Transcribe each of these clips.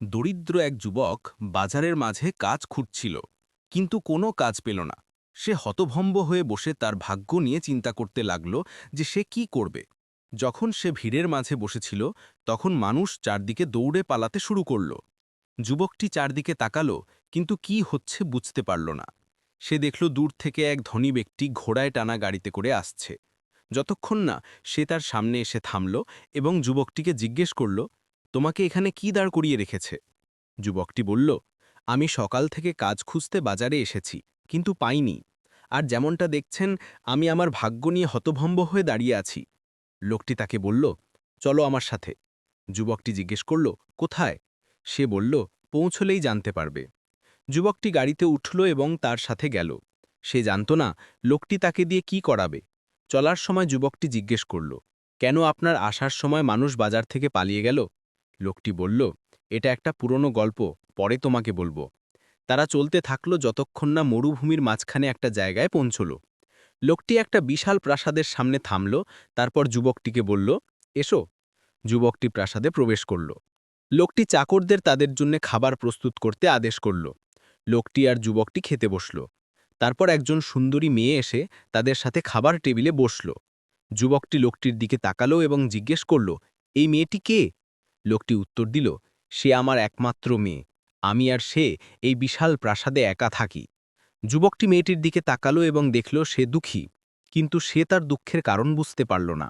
দরিদ্র এক যুবক বাজারের মাঝে কাজ খুঁজছিল কিন্তু কোনো কাজ পেল না। সে হতভম্ব হয়ে বসে তার ভাগ্য নিয়ে চিন্তা করতে লাগল যে সে কি করবে। যখন সে ভিড়ের মাঝে বসেছিল, তখন মানুষ চারদিকে দৌড়ে পালাতে শুরু করল। যুবকটি চারদিকে তাকালো, কিন্তু কি হচ্ছে বুঝতে পারল না। সে দেখল দূর থেকে এক ধনী ব্যক্তি ঘোড়ায় টানা গাড়িতে করে আসছে। যতক্ষণ না সে তার সামনে এসে থামল এবং যুবকটিকে জিজ্ঞেস করল তোমাকে এখানে কি দাঁড় করিয়ে রেখেছে? যুবকটি বলল, আমি সকাল থেকে কাজ খুঁজতে বাজারে এসেছি, কিন্তু পাইনি। আর যেমনটা দেখছেন, আমি আমার ভাগ্য নিয়ে হতভম্ব হয়ে দাঁড়িয়ে আছি। লোকটি তাকে বলল, চলো আমার সাথে। যুবকটি জিজ্ঞেস করল, কোথায়? সে বলল, পৌঁছলেই জানতে পারবে। যুবকটি গাড়িতে উঠল এবং তার সাথে গেল। সে জানত না, লোকটি তাকে দিয়ে কি করাবে। চলার সময় যুবকটি জিজ্ঞেস করল, কেন আপনার আসার সময় মানুষ বাজার থেকে পালিয়ে গেল? লোকটি বলল, এটা একটা পুরনো গল্প, পরে তোমাকে বলব। তারা চলতে থাকল যতক্ষণ না মরুভূমির মাঝখানে একটা জায়গায় পৌঁছল। লোকটি একটা বিশাল প্রাসাদের সামনে থামল, তারপর যুবকটিকে বলল, এসো। যুবকটি প্রাসাদে প্রবেশ করল। লোকটি চাকরদের তাদের জন্য খাবার প্রস্তুত করতে আদেশ করল। লোকটি আর যুবকটি খেতে বসল। তারপর একজন সুন্দরী মেয়ে এসে তাদের সাথে খাবার টেবিলে বসল। যুবকটি লোকটির দিকে তাকালো এবং জিজ্ঞেস করল, এই মেয়েটি কে? লোকটি উত্তর দিল, সে আমার একমাত্র মেয়ে। আমি আর সে এই বিশাল প্রাসাদে একা থাকি। যুবকটি মেয়েটির দিকে তাকালো এবং দেখল সে দুঃখী, কিন্তু সে তার দুঃখের কারণ বুঝতে পারল না।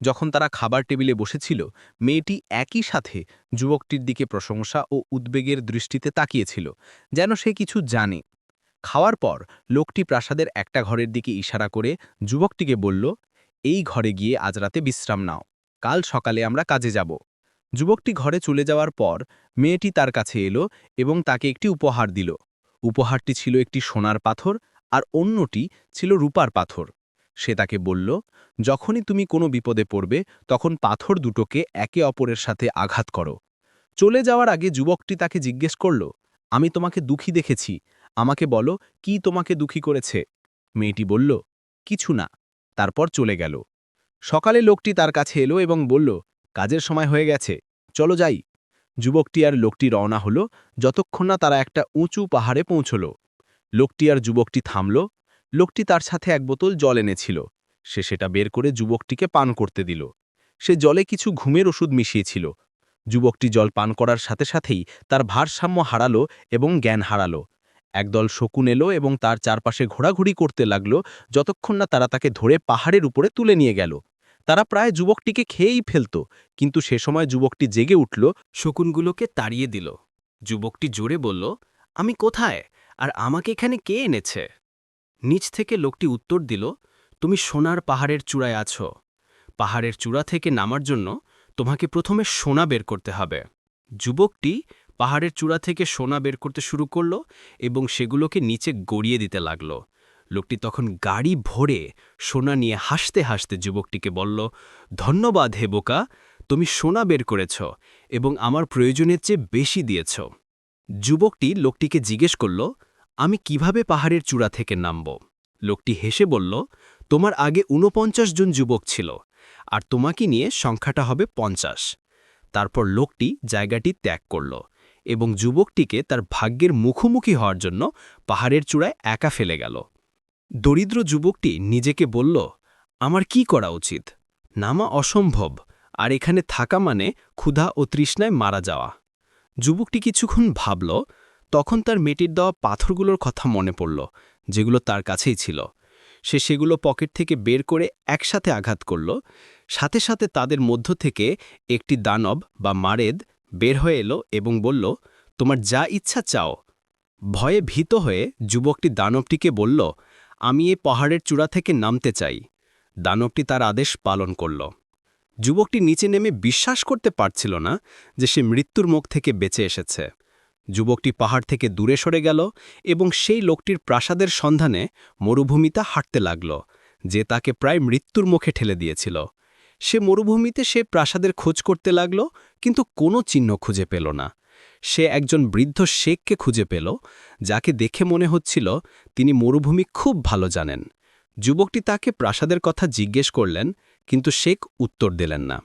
যখন তারা খাবার টেবিলে বসেছিল, মেয়েটি একই সাথে যুবকটির দিকে প্রশংসা ও উদ্বেগের দৃষ্টিতে তাকিয়েছিল, যেন সে কিছু জানে। খাওয়ার পর লোকটি প্রাসাদের একটা ঘরের দিকে ইশারা করে যুবকটিকে বলল, এই ঘরে গিয়ে আজ রাতে বিশ্রাম নাও। কাল সকালে আমরা কাজে যাব। যুবকটি ঘরে চলে যাওয়ার পর মেয়েটি তার কাছে এলো এবং তাকে একটি উপহার দিল। উপহারটি ছিল একটি সোনার পাথর আর অন্যটি ছিল রূপার পাথর। সে তাকে বলল, যখনই তুমি কোনো বিপদে পড়বে, তখন পাথর দুটোকে একে অপরের সাথে আঘাত করো। চলে যাওয়ার আগে যুবকটি তাকে জিজ্ঞেস করল, আমি তোমাকে দুঃখী দেখেছি। আমাকে বলো, কি তোমাকে দুঃখী করেছে? মেয়েটি বলল, কিছু না। তারপর চলে গেল। সকালে লোকটি তার কাছে এলো এবং বলল, কাজের সময় হয়ে গেছে। চলো যাই। যুবকটি আর লোকটি রওনা হলো যতক্ষণ না তারা একটা উঁচু পাহাড়ে পৌঁছল। লোকটি আর যুবকটি থামল। লোকটি তার সাথে এক বোতল জল এনেছিল। সে সেটা বের করে যুবকটিকে পান করতে দিল। সে জলে কিছু ঘুমের ওষুধ মিশিয়েছিল। যুবকটি জল পান করার সাথে সাথেই তার ভারসাম্য হারালো এবং জ্ঞান হারালো। একদল শকুন এলো এবং তার চারপাশে ঘোরাঘুরি করতে লাগল যতক্ষণ না তারা তাকে ধরে পাহাড়ের উপরে তুলে নিয়ে গেল। তারা প্রায় যুবকটিকে খেয়েই ফেলত, কিন্তু সে সময় যুবকটি জেগে উঠল, শকুনগুলোকে তাড়িয়ে দিল। যুবকটি জোরে বলল, আমি কোথায়? আর আমাকে এখানে কে এনেছে? নিচ থেকে লোকটি উত্তর দিল, তুমি সোনার পাহাড়ের চূড়ায় আছো। পাহাড়ের চূড়া থেকে নামার জন্য তোমাকে প্রথমে সোনা বের করতে হবে। যুবকটি পাহাড়ের চূড়া থেকে সোনা বের করতে শুরু করল এবং সেগুলোকে নিচে গড়িয়ে দিতে লাগল। লোকটি তখন গাড়ি ভরে সোনা নিয়ে হাসতে হাসতে যুবকটিকে বলল, ধন্যবাদ হে বোকা, তুমি সোনা বের করেছ এবং আমার প্রয়োজনের চেয়ে বেশি দিয়েছ। যুবকটি লোকটিকে জিজ্ঞেস করল, আমি কীভাবে পাহাড়ের চূড়া থেকে নামব? লোকটি হেসে বলল, তোমার আগে ঊনপঞ্চাশ জন যুবক ছিল, আর তোমাকে নিয়ে সংখ্যাটা হবে পঞ্চাশ। তারপর লোকটি জায়গাটি ত্যাগ করল এবং যুবকটিকে তার ভাগ্যের মুখোমুখি হওয়ার জন্য পাহাড়ের চূড়ায় একা ফেলে গেল। দরিদ্র যুবকটি নিজেকে বলল, আমার কি করা উচিত? নামা অসম্ভব। আর এখানে থাকা মানে ক্ষুধা ও তৃষ্ণায় মারা যাওয়া। যুবকটি কিছুক্ষণ ভাবল, তখন তার মেটির দেওয়া পাথরগুলোর কথা মনে পড়ল, যেগুলো তার কাছেই ছিল। সে সেগুলো পকেট থেকে বের করে একসাথে আঘাত করল। সাথে সাথে তাদের মধ্য থেকে একটি দানব বা মারেদ বের হয়ে এলো এবং বলল, তোমার যা ইচ্ছা চাও। ভয়ে ভীত হয়ে যুবকটি দানবটিকে বলল আমি এই পাহাড়ের চূড়া থেকে নামতে চাই। দানবটি তার আদেশ পালন করল। যুবকটি নিচে নেমে বিশ্বাস করতে পারছিল না যে সে মৃত্যুর মুখ থেকে বেঁচে এসেছে। যুবকটি পাহাড় থেকে দূরে সরে গেল এবং সেই লোকটির প্রাসাদের সন্ধানে মরুভূমিতে হাঁটতে লাগল, যে তাকে প্রায় মৃত্যুর মুখে ঠেলে দিয়েছিল। সে মরুভূমিতে সে প্রাসাদের খোঁজ করতে লাগল, কিন্তু কোনো চিহ্ন খুঁজে পেল না। সে একজন বৃদ্ধ শেখকে খুঁজে পেল, যাকে দেখে মনে হচ্ছিল তিনি মরুভূমি খুব ভালো জানেন। যুবকটি তাকে প্রাসাদের কথা জিজ্ঞেস করলেন, কিন্তু শেখ উত্তর দিলেন না।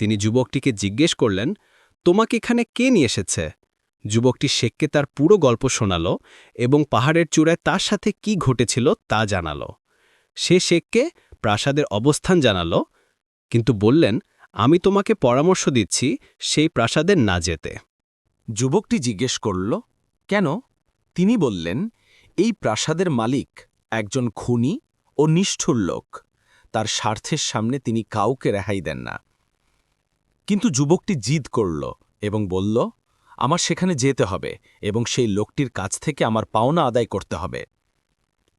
তিনি যুবকটিকে জিজ্ঞেস করলেন, তোমাকে এখানে কে নিয়ে এসেছে? যুবকটি শেখকে তার পুরো গল্প শোনাল এবং পাহাড়ের চূড়ায় তার সাথে কি ঘটেছিল তা জানাল। সে শেখকে প্রাসাদের অবস্থান জানাল, কিন্তু বললেন, আমি তোমাকে পরামর্শ দিচ্ছি সেই প্রাসাদের না যেতে। যুবকটি জিজ্ঞেস করল, কেন? তিনি বললেন, এই প্রাসাদের মালিক একজন খুনি ও নিষ্ঠুর লোক। তার স্বার্থের সামনে তিনি কাউকে রেহাই দেন না। কিন্তু যুবকটি জিদ করল এবং বলল, আমার সেখানে যেতে হবে এবং সেই লোকটির কাছ থেকে আমার পাওনা আদায় করতে হবে।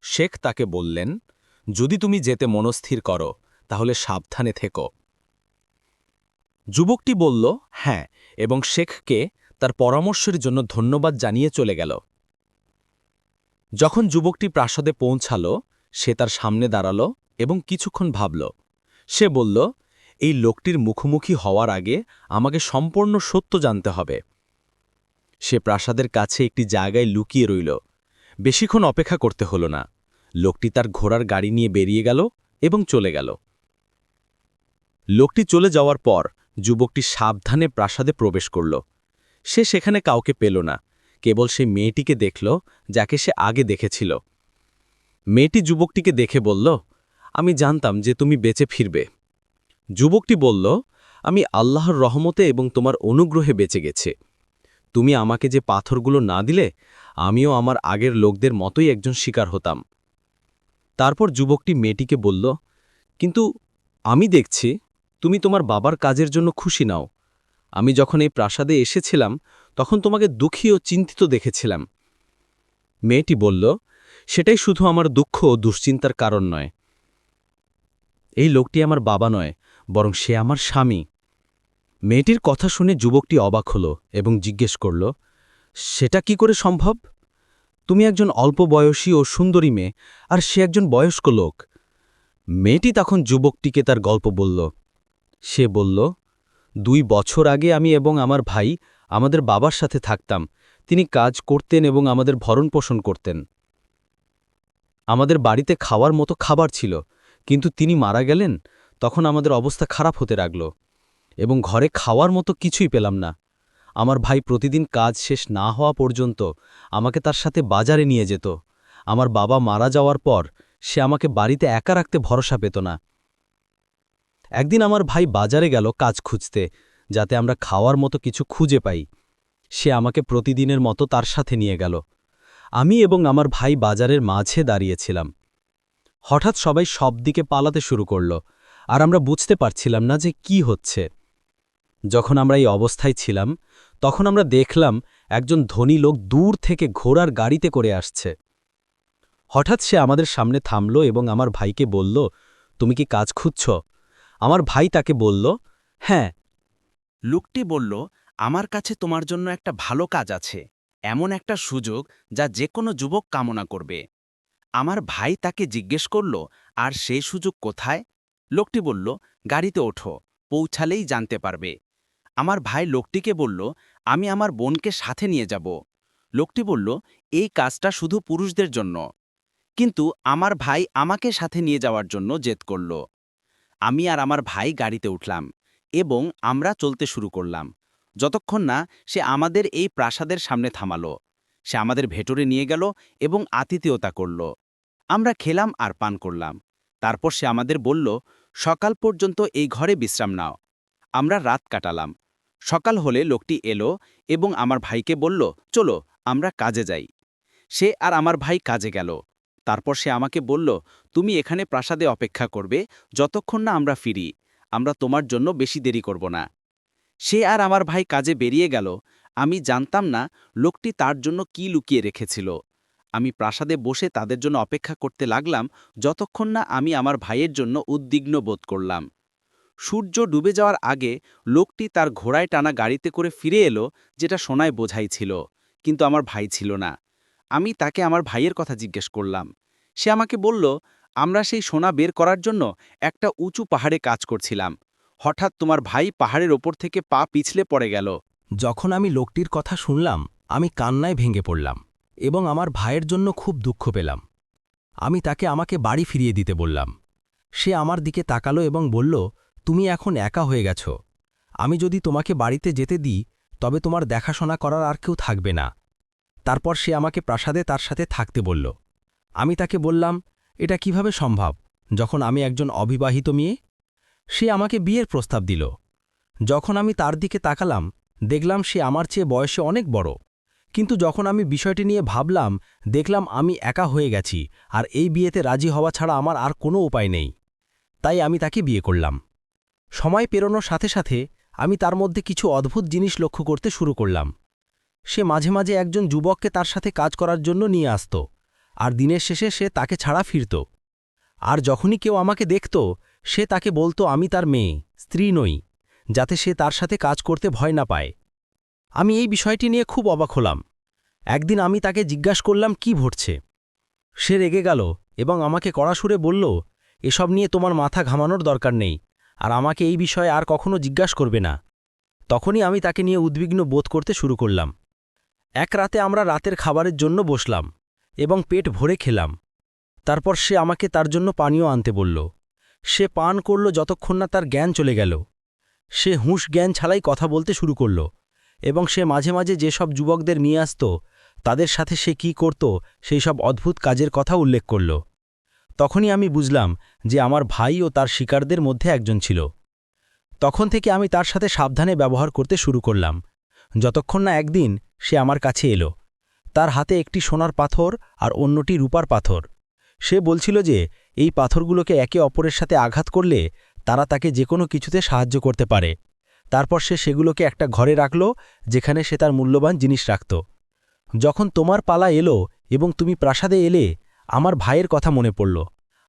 শেখ তাকে বললেন, যদি তুমি যেতে মনস্থির করো, তাহলে সাবধানে থেকো। যুবকটি বলল হ্যাঁ এবং শেখকে তার পরামর্শের জন্য ধন্যবাদ জানিয়ে চলে গেল। যখন যুবকটি প্রাসাদে পৌঁছাল, সে তার সামনে দাঁড়াল এবং কিছুক্ষণ ভাবল। সে বলল, এই লোকটির মুখোমুখি হওয়ার আগে আমাকে সম্পূর্ণ সত্য জানতে হবে। সে প্রাসাদের কাছে একটি জায়গায় লুকিয়ে রইল। বেশিক্ষণ অপেক্ষা করতে হল না। লোকটি তার ঘোড়ার গাড়ি নিয়ে বেরিয়ে গেল এবং চলে গেল। লোকটি চলে যাওয়ার পর যুবকটি সাবধানে প্রাসাদে প্রবেশ করল। সে সেখানে কাউকে পেল না। কেবল সে মেয়েটিকে দেখল, যাকে সে আগে দেখেছিল। মেয়েটি যুবকটিকে দেখে বলল, আমি জানতাম যে তুমি বেঁচে ফিরবে। যুবকটি বলল, আমি আল্লাহর রহমতে এবং তোমার অনুগ্রহে বেঁচে গেছে। তুমি আমাকে যে পাথরগুলো না দিলে, আমিও আমার আগের লোকদের মতোই একজন শিকার হতাম। তারপর যুবকটি মেয়েটিকে বলল, কিন্তু আমি দেখছি, তুমি তোমার বাবার কাজের জন্য খুশি নাও। আমি যখন এই প্রাসাদে এসেছিলাম, তখন তোমাকে দুঃখী ও চিন্তিত দেখেছিলাম। মেয়েটি বলল, সেটাই শুধু আমার দুঃখ ও দুশ্চিন্তার কারণ নয়। এই লোকটি আমার বাবা নয়, বরং সে আমার স্বামী। মেয়েটির কথা শুনে যুবকটি অবাক হল এবং জিজ্ঞেস করল, সেটা কি করে সম্ভব? তুমি একজন অল্প বয়সী ও সুন্দরী মেয়ে, আর সে একজন বয়স্ক লোক। মেয়েটি তখন যুবকটিকে তার গল্প বলল। সে বলল দুই বছর আগে আমি এবং আমার ভাই আমাদের বাবার সাথে থাকতাম। তিনি কাজ করতেন এবং আমাদের ভরণ পোষণ করতেন। আমাদের বাড়িতে খাওয়ার মতো খাবার ছিল, কিন্তু তিনি মারা গেলেন, তখন আমাদের অবস্থা খারাপ হতে লাগল এবং ঘরে খাওয়ার মতো কিছুই পেলাম না। আমার ভাই প্রতিদিন কাজ শেষ না হওয়া পর্যন্ত আমাকে তার সাথে বাজারে নিয়ে যেত। আমার বাবা মারা যাওয়ার পর সে আমাকে বাড়িতে একা রাখতে ভরসা পেত না। একদিন আমার ভাই বাজারে গেল কাজ খুঁজতে, যাতে আমরা খাওয়ার মতো কিছু খুঁজে পাই। সে আমাকে প্রতিদিনের মতো তার সাথে নিয়ে গেল। আমি এবং আমার ভাই বাজারের মাঝে দাঁড়িয়েছিলাম। হঠাৎ সবাই সব দিকে পালাতে শুরু করল, আর আমরা বুঝতে পারছিলাম না যে কি হচ্ছে। যখন আমরা এই অবস্থায় ছিলাম, তখন আমরা দেখলাম একজন ধনী লোক দূর থেকে ঘোড়ার গাড়িতে করে আসছে। হঠাৎ সে আমাদের সামনে থামল এবং আমার ভাইকে বলল, তুমি কি কাজ খুঁজছ? আমার ভাই তাকে বলল হ্যাঁ। লোকটি বলল, আমার কাছে তোমার জন্য একটা ভালো কাজ আছে, এমন একটা সুযোগ যা যে কোনো যুবক কামনা করবে। আমার ভাই তাকে জিজ্ঞেস করল, আর সেই সুযোগ কোথায়? লোকটি বলল, গাড়িতে ওঠো, পৌঁছালেই জানতে পারবে। আমার ভাই লোকটিকে বলল, আমি আমার বোনকে সাথে নিয়ে যাব। লোকটি বলল, এই কাজটা শুধু পুরুষদের জন্য। কিন্তু আমার ভাই আমাকে সাথে নিয়ে যাওয়ার জন্য জেদ করল। আমি আর আমার ভাই গাড়িতে উঠলাম এবং আমরা চলতে শুরু করলাম। যতক্ষণ না সে আমাদের এই প্রাসাদের সামনে থামালো, সে আমাদের ভেতরে নিয়ে গেল এবং আতিথেয়তা করল। আমরা খেলাম আর পান করলাম। তারপর সে আমাদের বলল, সকাল পর্যন্ত এই ঘরে বিশ্রাম নাও। আমরা রাত কাটালাম। সকাল হলে লোকটি এলো এবং আমার ভাইকে বলল, চলো, আমরা কাজে যাই। সে আর আমার ভাই কাজে গেল। তারপর সে আমাকে বলল, তুমি এখানে প্রাসাদে অপেক্ষা করবে, যতক্ষণ না আমরা ফিরি, আমরা তোমার জন্য বেশি দেরি করব না। সে আর আমার ভাই কাজে বেরিয়ে গেল। আমি জানতাম না লোকটি তার জন্য কি লুকিয়ে রেখেছিল। আমি প্রাসাদে বসে তাদের জন্য অপেক্ষা করতে লাগলাম, যতক্ষণ না আমি আমার ভাইয়ের জন্য উদ্বিগ্ন বোধ করলাম। সূর্য ডুবে যাওয়ার আগে লোকটি তার ঘোড়ায় টানা গাড়িতে করে ফিরে এলো, যেটা সোনায় বোঝাই ছিল, কিন্তু আমার ভাই ছিল না। আমি তাকে আমার ভাইয়ের কথা জিজ্ঞেস করলাম। সে আমাকে বলল, আমরা সেই সোনা বের করার জন্য একটা উঁচু পাহাড়ে কাজ করছিলাম। হঠাৎ তোমার ভাই পাহাড়ের ওপর থেকে পা পিছলে পড়ে গেল। যখন আমি লোকটির কথা শুনলাম, আমি কান্নায় ভেঙে পড়লাম এবং আমার ভাইয়ের জন্য খুব দুঃখ পেলাম। আমি তাকে আমাকে বাড়ি ফিরিয়ে দিতে বললাম। সে আমার দিকে তাকালো এবং বলল, তুমি এখন একা হয়ে গেছ। আমি যদি তোমাকে বাড়িতে যেতে দিই, তবে তোমার দেখাশোনা করার আর কেউ থাকবে না। তারপর সে আমাকে প্রাসাদে তার সাথে থাকতে বলল। আমি তাকে বললাম, এটা কীভাবে সম্ভব যখন আমি একজন অবিবাহিত মেয়ে? সে আমাকে বিয়ের প্রস্তাব দিল। যখন আমি তার দিকে তাকালাম, দেখলাম সে আমার চেয়ে বয়সে অনেক বড়। কিন্তু যখন আমি বিষয়টি নিয়ে ভাবলাম, দেখলাম আমি একা হয়ে গেছি আর এই বিয়েতে রাজি হওয়া ছাড়া আমার আর কোনো উপায় নেই। তাই আমি তাকে বিয়ে করলাম। সময় পেরোনোর সাথে সাথে আমি তার মধ্যে কিছু অদ্ভুত জিনিস লক্ষ্য করতে শুরু করলাম। সে মাঝে মাঝে একজন যুবককে তার সাথে কাজ করার জন্য নিয়ে আসত, আর দিনের শেষে সে তাকে ছাড়া ফিরত। আর যখনই কেউ আমাকে দেখত, সে তাকে বলতো, আমি তার মেয়ে, স্ত্রী নই, যাতে সে তার সাথে কাজ করতে ভয় না পায়। আমি এই বিষয়টি নিয়ে খুব অবাক হলাম। একদিন আমি তাকে জিজ্ঞাসা করলাম, কি ঘটছে? সে রেগে গেল এবং আমাকে কড়া সুরে বলল, এসব নিয়ে তোমার মাথা ঘামানোর দরকার নেই, আর আমাকে এই বিষয়ে আর কখনো জিজ্ঞাসা করবে না। তখনই আমি তাকে নিয়ে উদ্বিগ্ন বোধ করতে শুরু করলাম। এক রাতে আমরা রাতের খাবারের জন্য বসলাম এবং পেট ভরে খেলাম। তারপর সে আমাকে তার জন্য পানীয় আনতে বলল। সে পান করল যতক্ষণ না তার জ্ঞান চলে গেল। সে হুঁশ জ্ঞান ছাড়াই কথা বলতে শুরু করল এবং সে মাঝে মাঝে যেসব যুবকদের নিয়ে আসত, তাদের সাথে সে কি করত সেই সব অদ্ভুত কাজের কথা উল্লেখ করল। তখনই আমি বুঝলাম যে আমার ভাই ও তার শিকারদের মধ্যে একজন ছিল। তখন থেকে আমি তার সাথে সাবধানে ব্যবহার করতে শুরু করলাম। যতক্ষণ না একদিন সে আমার কাছে এলো। তার হাতে একটি সোনার পাথর আর অন্যটি রূপার পাথর। সে বলছিল যে, এই পাথরগুলোকে একে অপরের সাথে আঘাত করলে তারা তাকে যে কোনো কিছুতে সাহায্য করতে পারে। তারপর সে সেগুলোকে একটা ঘরে রাখল, যেখানে সে তার মূল্যবান জিনিস রাখত। যখন তোমার পালা এলো এবং তুমি প্রাসাদে এলে, আমার ভাইয়ের কথা মনে পড়ল।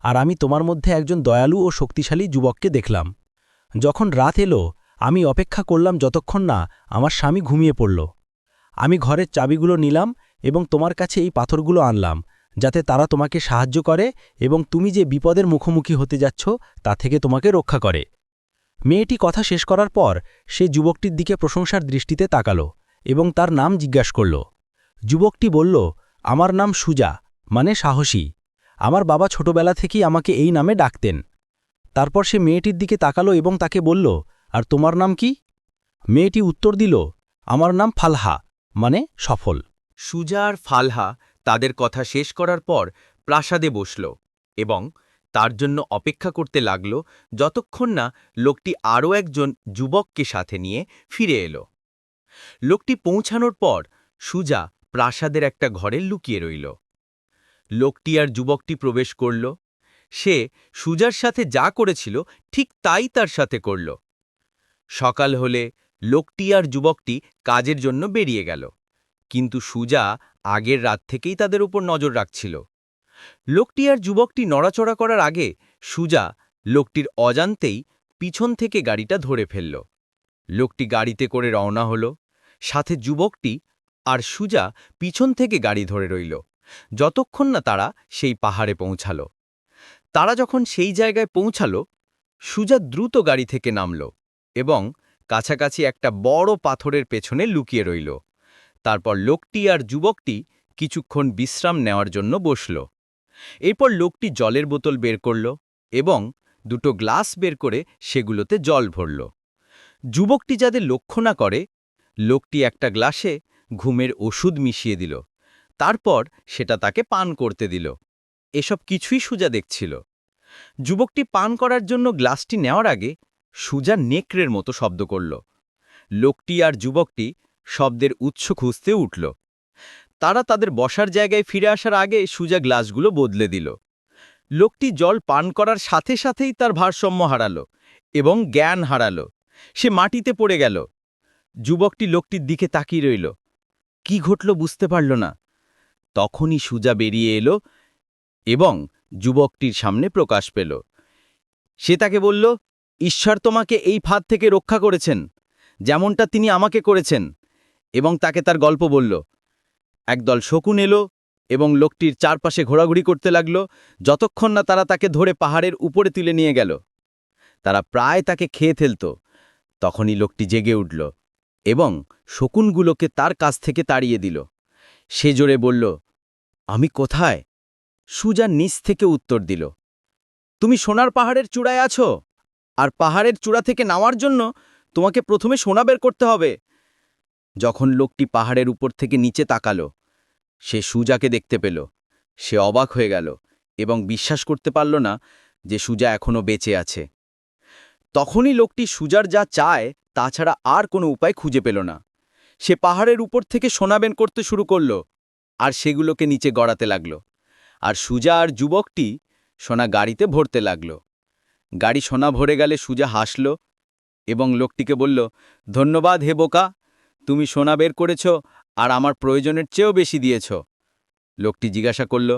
আর আমি তোমার মধ্যে একজন দয়ালু ও শক্তিশালী যুবককে দেখলাম। যখন রাত এলো, আমি অপেক্ষা করলাম যতক্ষণ না আমার স্বামী ঘুমিয়ে পড়ল। আমি ঘরের চাবিগুলো নিলাম এবং তোমার কাছে এই পাথরগুলো আনলাম, যাতে তারা তোমাকে সাহায্য করে এবং তুমি যে বিপদের মুখোমুখি হতে যাচ্ছ, তা থেকে তোমাকে রক্ষা করে। মেয়েটি কথা শেষ করার পর, সে যুবকটির দিকে প্রশংসার দৃষ্টিতে তাকালো এবং তার নাম জিজ্ঞাসা করল। যুবকটি বলল, আমার নাম সুজা মানে সাহসী। আমার বাবা ছোটবেলা থেকেই আমাকে এই নামে ডাকতেন। তারপর সে মেয়েটির দিকে তাকালো এবং তাকে বলল, আর তোমার নাম কি? মেয়েটি উত্তর দিল, আমার নাম ফালহা। মানে সফল। সুজা আর ফালহা তাদের কথা শেষ করার পর প্রাসাদে বসল এবং তার জন্য অপেক্ষা করতে লাগল যতক্ষণ না লোকটি আরও একজন যুবককে সাথে নিয়ে ফিরে এলো। লোকটি পৌঁছানোর পর সুজা প্রাসাদের একটা ঘরে লুকিয়ে রইল। লোকটি আর যুবকটি প্রবেশ করল। সে সুজার সাথে যা করেছিল ঠিক তাই তার সাথে করল। সকাল হলে লোকটি আর যুবকটি কাজের জন্য বেরিয়ে গেল। কিন্তু সুজা আগের রাত থেকেই তাদের উপর নজর রাখছিল। লোকটি আর যুবকটি নড়াচড়া করার আগে সুজা লোকটির অজান্তেই পিছন থেকে গাড়িটা ধরে ফেলল। লোকটি গাড়িতে করে রওনা হল, সাথে যুবকটি আর সুজা পিছন থেকে গাড়ি ধরে রইল। যতক্ষণ না তারা সেই পাহাড়ে পৌঁছাল। তারা যখন সেই জায়গায় পৌঁছাল, সুজা দ্রুত গাড়ি থেকে নামল এবং কাছাকাছি একটা বড় পাথরের পেছনে লুকিয়ে রইল। তারপর লোকটি আর যুবকটি কিছুক্ষণ বিশ্রাম নেওয়ার জন্য বসল। এরপর লোকটি জলের বোতল বের করল এবং দুটো গ্লাস বের করে সেগুলোতে জল ভরল। যুবকটি যাদের লক্ষ্য না করে, লোকটি একটা গ্লাসে ঘুমের ওষুধ মিশিয়ে দিল। তারপর সেটা তাকে পান করতে দিল। এসব কিছুই সুজা দেখছিল। যুবকটি পান করার জন্য গ্লাসটি নেওয়ার আগে সুজা নেকড়ের মতো শব্দ করল। লোকটি আর যুবকটি শব্দের উৎস খুঁজতে উঠল। তারা তাদের বসার জায়গায় ফিরে আসার আগে সুজা গ্লাসগুলো বদলে দিল। লোকটি জল পান করার সাথে সাথেই তার ভারসাম্য হারালো এবং জ্ঞান হারালো। সে মাটিতে পড়ে গেল। যুবকটি লোকটির দিকে তাকিয়ে রইল। কি ঘটল বুঝতে পারল না। তখনই সুজা বেরিয়ে এলো এবং যুবকটির সামনে প্রকাশ পেল। সে তাকে বলল ঈশ্বর তোমাকে এই ফাঁদ থেকে রক্ষা করেছেন, যেমনটা তিনি আমাকে করেছেন। এবং তাকে তার গল্প বলল, একদল শকুন এলো এবং লোকটির চারপাশে ঘোরাঘুরি করতে লাগল, যতক্ষণ না তারা তাকে ধরে পাহাড়ের উপরে তুলে নিয়ে গেল। তারা প্রায় তাকে খেয়ে ফেলত। তখনই লোকটি জেগে উঠল এবং শকুনগুলোকে তার কাছ থেকে তাড়িয়ে দিল। সে জোরে বলল, আমি কোথায়? সুজা নিচ থেকে উত্তর দিল, তুমি সোনার পাহাড়ের চূড়ায় আছো? আর পাহাড়ের চূড়া থেকে নামার জন্য তোমাকে প্রথমে সোনা বের করতে হবে। যখন লোকটি পাহাড়ের উপর থেকে নিচে তাকালো, সে সুজাকে দেখতে পেল। সে অবাক হয়ে গেল এবং বিশ্বাস করতে পারল না যে সুজা এখনও বেঁচে আছে। তখনই লোকটি সুজার যা চায় তাছাড়া আর কোনো উপায় খুঁজে পেল না। সে পাহাড়ের উপর থেকে সোনা সোনাবেন করতে শুরু করল আর সেগুলোকে নিচে গড়াতে লাগল। আর সুজা আর যুবকটি সোনা গাড়িতে ভরতে লাগল। গাড়ি সোনা ভরে গেলে সুজা হাসল এবং লোকটিকে বলল, ধন্যবাদ হে বোকা, তুমি সোনা বের করেছ আর আমার প্রয়োজনের চেয়েও বেশি দিয়েছ। লোকটি জিজ্ঞাসা করল,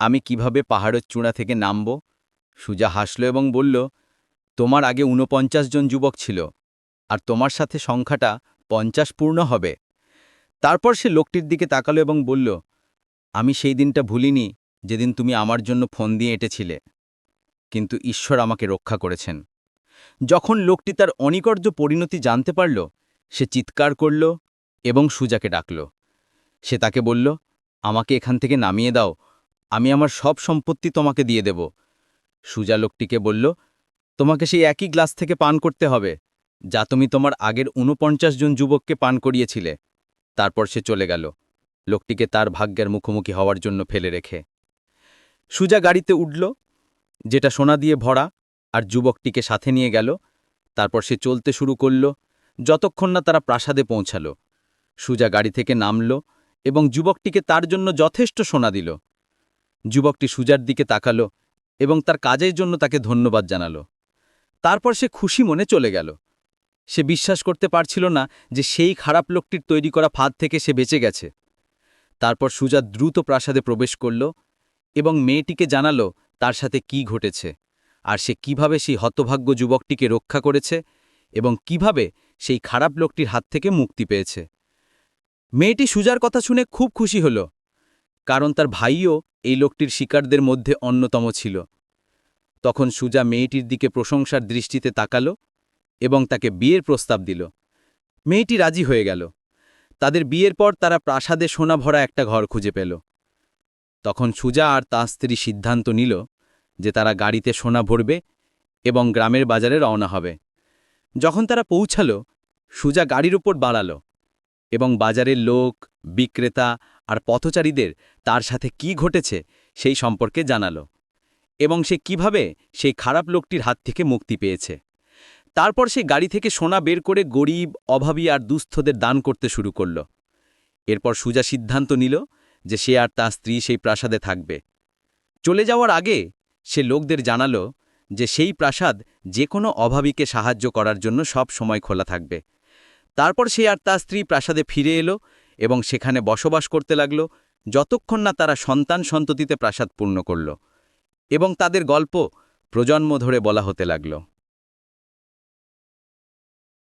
আমি কীভাবে পাহাড়ের চূড়া থেকে নামব? সুজা হাসল এবং বলল, তোমার আগে ঊনপঞ্চাশ জন যুবক ছিল আর তোমার সাথে সংখ্যাটা পঞ্চাশ পূর্ণ হবে। তারপর সে লোকটির দিকে তাকালো এবং বলল, আমি সেই দিনটা ভুলিনি যেদিন তুমি আমার জন্য ফোন দিয়ে এঁটেছিলে। কিন্তু ঈশ্বর আমাকে রক্ষা করেছেন। যখন লোকটি তার অনিকর্য পরিণতি জানতে পারল, সে চিৎকার করল এবং সুজাকে ডাকল। সে তাকে বলল, আমাকে এখান থেকে নামিয়ে দাও, আমি আমার সব সম্পত্তি তোমাকে দিয়ে দেব। সুজা লোকটিকে বলল, তোমাকে সেই একই গ্লাস থেকে পান করতে হবে, যা তুমি তোমার আগের ঊনপঞ্চাশ জন যুবককে পান করিয়েছিলে। তারপর সে চলে গেল, লোকটিকে তার ভাগ্যের মুখোমুখি হওয়ার জন্য ফেলে রেখে। সুজা গাড়িতে উঠল যেটা সোনা দিয়ে ভরা, আর যুবকটিকে সাথে নিয়ে গেল, তারপর সে চলতে শুরু করল, যতক্ষণ না তারা প্রাসাদে পৌঁছাল। সুজা গাড়ি থেকে নামল এবং যুবকটিকে তার জন্য যথেষ্ট সোনা দিল। যুবকটি সুজার দিকে তাকালো এবং তার কাজের জন্য তাকে ধন্যবাদ জানালো। তারপর সে খুশি মনে চলে গেল। সে বিশ্বাস করতে পারছিল না যে সেই খারাপ লোকটির তৈরি করা ফাঁদ থেকে সে বেঁচে গেছে। তারপর সুজা দ্রুত প্রাসাদে প্রবেশ করল এবং মেয়েটিকে জানালো তার সাথে কি ঘটেছে, আর সে কীভাবে সেই হতভাগ্য যুবকটিকে রক্ষা করেছে এবং কীভাবে সেই খারাপ লোকটির হাত থেকে মুক্তি পেয়েছে। মেয়েটি সুজার কথা শুনে খুব খুশি হল, কারণ তার ভাইও এই লোকটির শিকারদের মধ্যে অন্যতম ছিল। তখন সুজা মেয়েটির দিকে প্রশংসার দৃষ্টিতে তাকালো এবং তাকে বিয়ের প্রস্তাব দিল। মেয়েটি রাজি হয়ে গেল। তাদের বিয়ের পর তারা প্রাসাদে সোনা ভরা একটা ঘর খুঁজে পেল। তখন সুজা আর তার স্ত্রী সিদ্ধান্ত নিল যে তারা গাড়িতে সোনা ভরবে এবং গ্রামের বাজারে রওনা হবে। যখন তারা পৌঁছাল, সুজা গাড়ির উপর বাড়াল এবং বাজারের লোক, বিক্রেতা আর পথচারীদের তার সাথে কি ঘটেছে সেই সম্পর্কে জানালো এবং সে কীভাবে সেই খারাপ লোকটির হাত থেকে মুক্তি পেয়েছে। তারপর সে গাড়ি থেকে সোনা বের করে গরিব, অভাবী আর দুস্থদের দান করতে শুরু করল। এরপর সুজা সিদ্ধান্ত নিল যে সে আর তার স্ত্রী সেই প্রাসাদে থাকবে। চলে যাওয়ার আগে সে লোকদের জানালো যে সেই প্রাসাদ যে কোনো অভাবীকে সাহায্য করার জন্য সব সময় খোলা থাকবে। তারপর সে আর তার স্ত্রী প্রাসাদে ফিরে এলো এবং সেখানে বসবাস করতে লাগল, যতক্ষণ না তারা সন্তান সন্ততিতে প্রাসাদ পূর্ণ করল এবং তাদের গল্প প্রজন্ম ধরে বলা হতে লাগল।